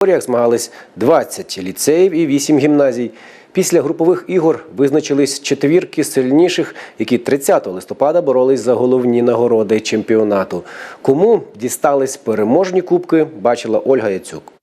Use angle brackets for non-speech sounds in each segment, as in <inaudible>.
категоріях змагались 20 ліцеїв і 8 гімназій. Після групових ігор визначились четвірки сильніших, які 30 листопада боролись за головні нагороди чемпіонату. Кому дістались переможні кубки, бачила Ольга Яцюк.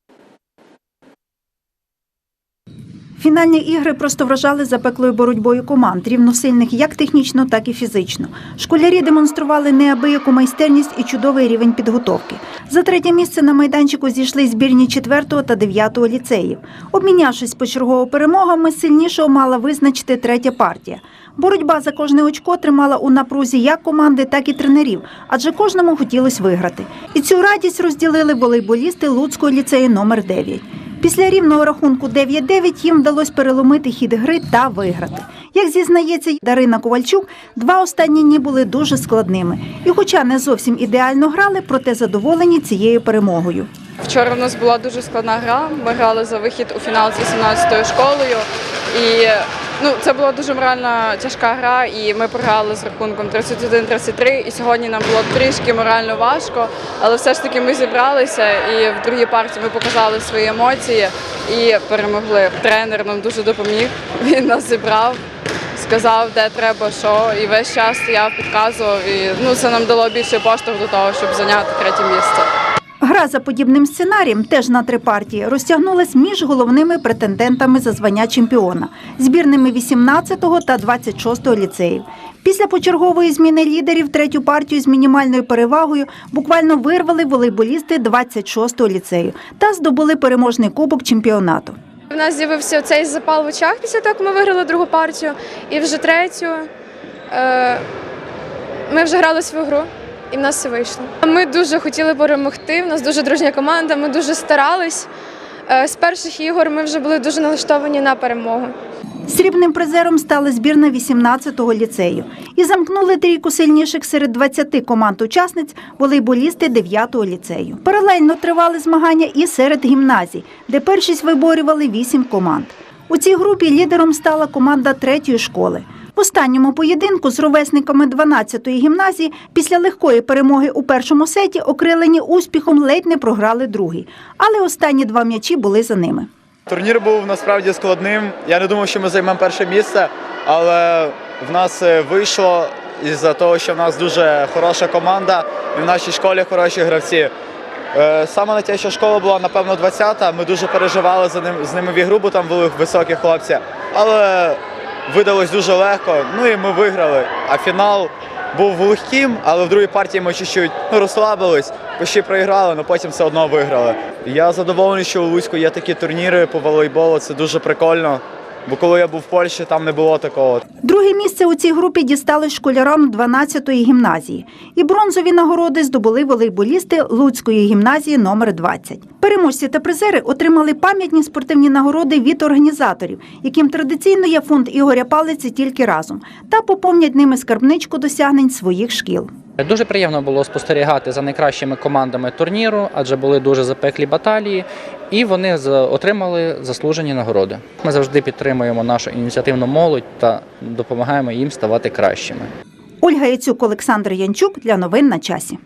Фінальні ігри просто вражали запеклою боротьбою команд, рівносильних як технічно, так і фізично. Школярі демонстрували неабияку майстерність і чудовий рівень підготовки. За третє місце на майданчику зійшли збірні 4 та 9 ліцеїв. Обмінявшись почергово перемогами, сильнішого мала визначити третя партія. Боротьба за кожне очко тримала у напрузі як команди, так і тренерів, адже кожному хотілося виграти. І цю радість розділили волейболісти Луцького ліцею номер 9. Після рівного рахунку 9-9 їм вдалося переломити хід гри та виграти. Як зізнається Дарина Ковальчук, два останні дні були дуже складними. І, хоча не зовсім ідеально грали, проте задоволені цією перемогою. Вчора в нас була дуже складна гра. Ми грали за вихід у фінал з 18-ю школою. І ну, це була дуже морально тяжка гра, і ми програли з рахунком 31-33. І сьогодні нам було трішки морально важко, але все ж таки ми зібралися і в другій партії ми показали свої емоції і перемогли. Тренер нам дуже допоміг. <laughs> Він нас зібрав. Сказав, де треба, що, і весь час стояв, підказував. І ну, це нам дало більше поштовх до того, щоб зайняти третє місце. Гра за подібним сценарієм, теж на три партії, розтягнулась між головними претендентами за звання чемпіона збірними 18-го та 26-го ліцеїв. Після почергової зміни лідерів третю партію з мінімальною перевагою буквально вирвали волейболісти 26-го ліцею та здобули переможний кубок чемпіонату. У нас з'явився цей запал в очах після того, як ми виграли другу партію. І вже третю е, ми вже грали свою гру, і в нас все вийшло. Ми дуже хотіли перемогти. У нас дуже дружня команда, ми дуже старались. Е, з перших ігор ми вже були дуже налаштовані на перемогу. Срібним призером стала збірна 18-го ліцею. І замкнули трійку сильніших серед 20 команд-учасниць волейболісти 9-го ліцею. Паралельно тривали змагання і серед гімназій, де першість виборювали 8 команд. У цій групі лідером стала команда третьої школи. В останньому поєдинку з ровесниками 12-ї гімназії після легкої перемоги у першому сеті окрилені успіхом ледь не програли другий. Але останні два м'ячі були за ними. Турнір був насправді складним. Я не думав, що ми займемо перше місце, але в нас е, вийшло із-за того, що в нас дуже хороша команда і в нашій школі хороші гравці. Е, Саме найтяжча школа була, напевно, 20-та. Ми дуже переживали за ним, з ними в ігру, бо там були високі хлопці. Але видалось дуже легко. Ну і ми виграли. А фінал був легким, але в другій партії ми чуть-чуть ну, розслабились, почти проіграли, але потім все одно виграли. Я задоволений, що у Луцьку є такі турніри по волейболу. Це дуже прикольно. Бо коли я був в Польщі, там не було такого. Друге місце у цій групі дістали школярам 12-ї гімназії. І бронзові нагороди здобули волейболісти Луцької гімназії номер 20. Переможці та призери отримали пам'ятні спортивні нагороди від організаторів, яким традиційно є фонд Ігоря Палиці тільки разом, та поповнять ними скарбничку досягнень своїх шкіл. Дуже приємно було спостерігати за найкращими командами турніру, адже були дуже запеклі баталії, і вони отримали заслужені нагороди. Ми завжди підтримуємо нашу ініціативну молодь та допомагаємо їм ставати кращими. Ольга Яцюк, Олександр Янчук для новин на часі.